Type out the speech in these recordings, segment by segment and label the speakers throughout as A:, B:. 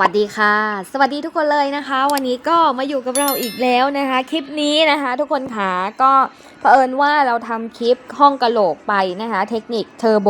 A: วัสดีค่ะ สวัสดีทุกคนเลยนะคะ วันนี้ก็มาอยู่กับเราอีกแล้วนะคะ คลิปนี้นะคะ ทุกคนขาก็เผอิญว่าเราทำคลิปห้องกระโหลกไปนะคะ เทคนิคเทอร์โบ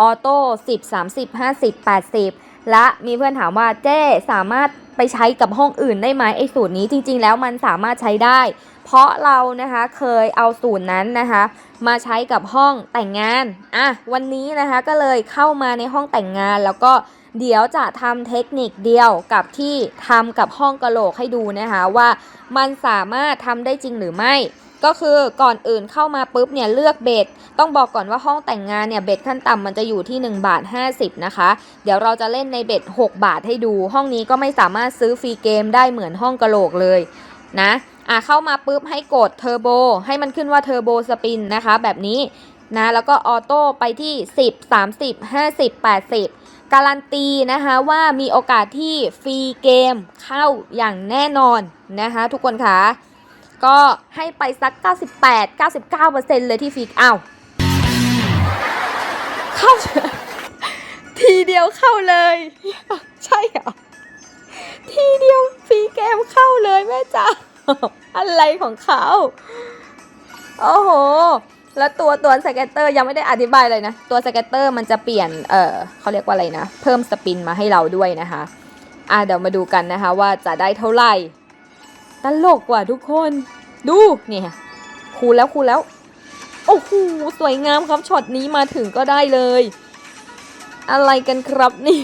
A: ออโต้10 30 50 80 และมีเพื่อนถามว่าเจ้สามารถไปใช้กับห้องอื่นได้ไหมไอ้สูตรนี้จริง ๆ แล้วมันสามารถใช้ได้ เพราะเรานะคะเคยเอาสูตรนั้นนะคะ มาใช้กับห้องแต่งงานอะวันนี้นะคะก็เลยเข้ามาในห้องแต่งงานแล้วก็ เดี๋ยวจะทำเทคนิคเดียวกับที่ทำกับห้องกะโหลกให้ดูนะคะว่ามันสามารถทำได้จริงหรือไม่ ก็คือก่อนอื่นเข้ามาปุ๊บเนี่ยเลือกเบ็ดต้องบอกก่อนว่าห้องแต่งงานเนี่ยเบ็ดขั้นต่ำมันจะอยู่ที่ 1 บาท 50 นะคะ เดี๋ยวเราจะเล่นในเบ็ด6 บาทให้ดู ห้องนี้ก็ไม่สามารถซื้อฟรีเกมได้เหมือนห้องกะโหลกเลยนะอะเข้ามาปุ๊บให้กดเทอร์โบให้มันขึ้นว่าเทอร์โบสปินนะคะ แบบนี้นะแล้วก็ออโต้ไปที่ 10 30 50 80 การันตีนะคะว่ามีโอกาสที่ฟรีเกมเข้าอย่างแน่นอนนะคะทุกคนคะก็ให้ไปสัก 98 99%เลยที่ฟรีอ้าวเข้า ทีเดียวเข้าเลย ใช่เหรอ ทีเดียวฟรีเกมเข้าเลยแม่จ๋าอะไรของเขา โอ้โห แล้วตัวตัวสเก็ตเตอร์ยังไม่ได้อธิบายเลยนะ ตัวสเก็ตเตอร์มันจะเปลี่ยน เออเขาเรียกว่าอะไรนะ เพิ่มสปินมาให้เราด้วยนะคะ อะเดี๋ยวมาดูกันนะคะว่าจะได้เท่าไหร่ ตลกกว่าทุกคน ดูเนี่ยคูณแล้วคูณแล้ว โอ้โหสวยงามครับช็อตนี้มาถึงก็ได้เลย อะไรกันครับเนี่ย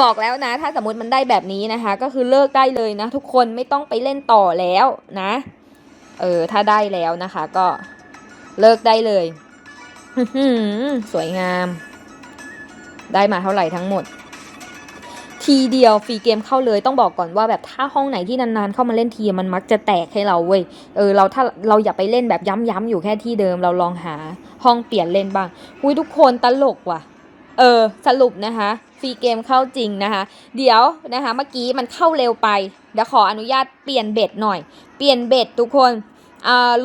A: บอกแล้วนะ ถ้าสมมติมันได้แบบนี้นะคะ ก็คือเลิกได้เลยนะ ทุกคนไม่ต้องไปเล่นต่อแล้วนะ เออถ้าได้แล้วนะคะ ก็ เลิกได้เลยสวยงาม ได้มาเท่าไหร่ทั้งหมด ทีเดียวฟรีเกมเข้าเลยต้องบอกก่อนว่าแบบถ้าห้องไหนที่นานๆเข้ามาเล่นทีมันมักจะแตกให้เราเว้ยเออเราถ้าเราอย่าไปเล่นแบบย้ำๆอยู่แค่ที่เดิมเราลองหาห้องเปลี่ยนเล่นบ้างอุ้ยทุกคนตลกว่ะ เออ สรุปนะคะฟรีเกมเข้าจริงนะคะ เดี๋ยวนะคะ เมื่อกี้มันเข้าเร็วไปเดี๋ยวขออนุญาตเปลี่ยนเบ็ดหน่อย เปลี่ยนเบ็ดทุกคน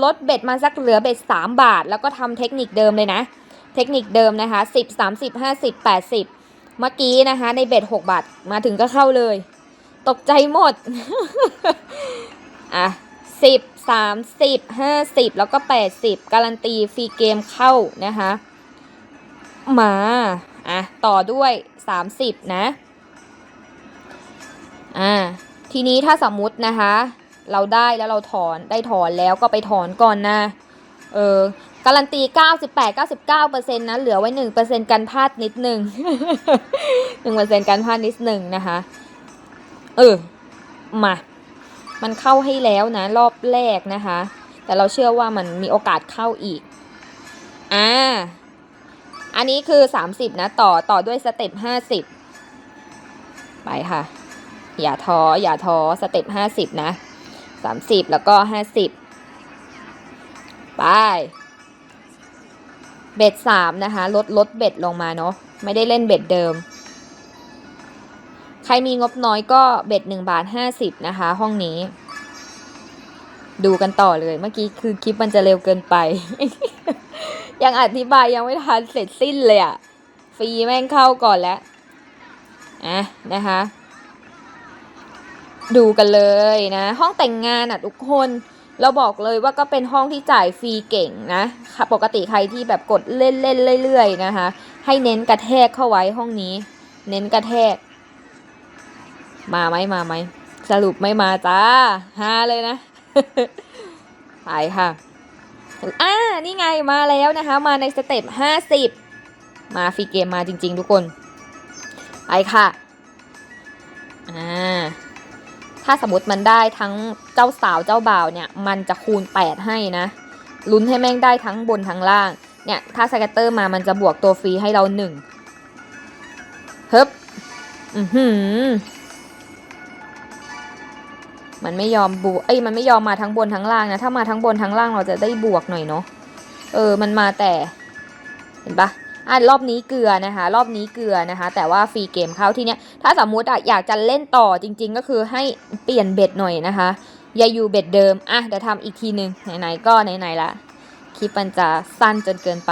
A: ลดเบ็ดมาสักเหลือเบ็ด3 บาท แล้วก็ทำเทคนิคเดิมเลยนะ เทคนิคเดิมนะคะ 10 30 50 80 เมื่อกี้นะคะ ในเบ็ด6บาทมาถึงก็เข้าเลย ตกใจหมด อะ10 30 50แล้วก็80การันตีฟรีเกมเข้านะคะ มา อะ ต่อด้วย30นะ อ่า ทีนี้ถ้าสมมุตินะคะ เราได้แล้วเราถอนได้ถอนแล้วก็ไปถอนก่อนนะเออการันตี 98 99%นะ เหลือไว้ 1%กันพลาดนิดหนึ่ง1%กันพลาดนิดหนึ่งนะคะ เออ มา มันเข้าให้แล้วนะ รอบแรกนะคะ แต่เราเชื่อว่ามันมีโอกาสเข้าอีก อ่า อันนี้คือ 30 นะ ต่อต่อด้วยสเต็ป 50 ไปค่ะ อย่าท้อ อย่าท้อ สเต็ป 50 นะ 30แล้วก็50ไป เบ็ด3นะคะ ลดลดเบ็ดลงมาเนาะ ไม่ได้เล่นเบ็ดเดิม ใครมีงบน้อยก็เบ็ด1บาท50นะคะ ห้องนี้ ดูกันต่อเลย เมื่อกี้คือคลิปมันจะเร็วเกินไป ยังอธิบายยังไม่ทันเสร็จสิ้นเลยอะฟรีแม่งเข้าก่อนแล้ว อะนะคะ ดูกันเลยนะ ห้องแต่งงานอะทุกคนเราบอกเลยว่าก็เป็นห้องที่จ่ายฟรีเก่งนะค่ะปกติใครที่แบบกดเล่นเล่นเรื่อยๆนะคะ ให้เน้นกระแทกเข้าไว้ห้องนี้ เน้นกระแทก มาไหมมาไหมสรุปไม่มาจ้าฮาเลยนะไปค่ะอ่านี่ไงมาแล้วนะคะ มาในสเต็ปห้าสิบมาฟรีเกมมาจริง ๆ ทุกคนไปค่ะอ่า ถ้าสมมติมันได้ทั้งเจ้าสาวเจ้าบ่าวเนี่ย มันจะคูณ 8 ให้นะ ลุ้นให้แม่งได้ทั้งบนทั้งล่าง เนี่ย ถ้าสแกตเตอร์มามันจะบวกตัวฟรีให้เราหนึ่งเฮ้บอือหือ มันไม่ยอมบวก เอ้ย มันไม่ยอมมาทั้งบนทั้งล่างนะ ถ้ามาทั้งบนทั้งล่างเราจะได้บวกหน่อยเนาะ เออ มันมาแต่ เห็นปะ อะรอบนี้เกลือนะคะ รอบนี้เกลือนะคะ แต่ว่าฟรีเกมเข้าที่เนี้ยถ้าสมมุติอะอยากจะเล่นต่อจริง ๆ ก็คือให้เปลี่ยนเบ็ดหน่อยนะคะอย่าอยู่เบ็ดเดิมอะเดี๋ยวทำอีกทีหนึ่งไหนๆก็ไหนๆละคลิปมันจะสั้นจนเกินไป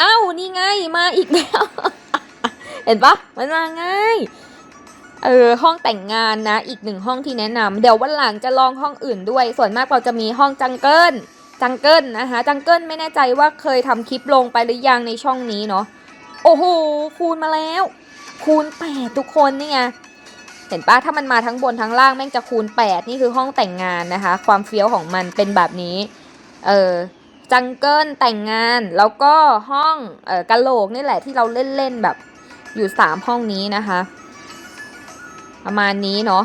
A: เอ้านี่ไงมาอีกแล้วเห็นปะมันมาง่ายเออห้องแต่งงานนะ อีกหนึ่งห้องที่แนะนำเดี๋ยววันหลังจะลองห้องอื่นด้วย ส่วนมากเราจะมีห้องจังเกิล จังเกิลนะคะจังเกิลไม่แน่ใจว่าเคยทำคลิปลงไปหรือยังในช่องนี้เนาะโอ้โหคูณมาแล้ว คูณแปดทุกคนนี่ไงเห็นปะถ้ามันมาทั้งบนทั้งล่างแม่งจะคูณ 8 นี่คือห้องแต่งงานนะคะ ความเฟี้ยวของมันเป็นแบบนี้เออจังเกิลแต่งงานแล้วก็ห้องเออกะโหลกนี่แหละที่เราเล่นๆแบบอยู่ 3 ห้องนี้นะคะ ประมาณนี้เนาะ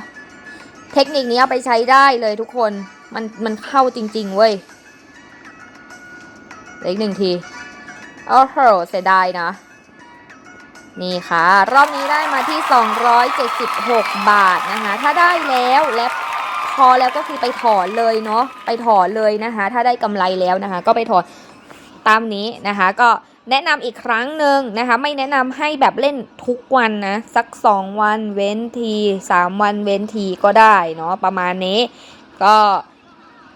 A: เทคนิคนี้เอาไปใช้ได้เลยทุกคนมันมันเข้าจริง ๆ เว้ย อีกหนึ่งทีโอ้โหเสียดายนะ นี่ค่ะ รอบนี้ได้มาที่ 276 บาทนะคะ ถ้าได้แล้วและพอแล้วก็คือไปถอนเลยเนาะไปถอนเลยนะคะ ถ้าได้กำไรแล้วนะคะ ก็ไปถอนตามนี้นะคะ ก็แนะนำอีกครั้งหนึ่งนะคะ ไม่แนะนำให้แบบเล่นทุกวันนะ สัก 2 วันเว้นที 3 วันเว้นทีก็ได้เนาะประมาณนี้ ก็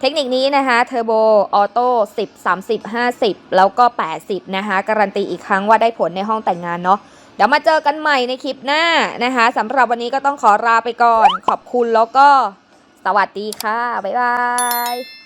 A: เทคนิคนี้นะคะเทอร์โบออโต้10 30 50 แล้วก็ 80 นะคะ การันตีอีกครั้งว่าได้ผลในห้องแต่งงานเนาะเดี๋ยวมาเจอกันใหม่ในคลิปหน้านะคะสำหรับวันนี้ก็ต้องขอลาไปก่อน ขอบคุณแล้วก็ สวัสดีค่ะ บ๊ายบาย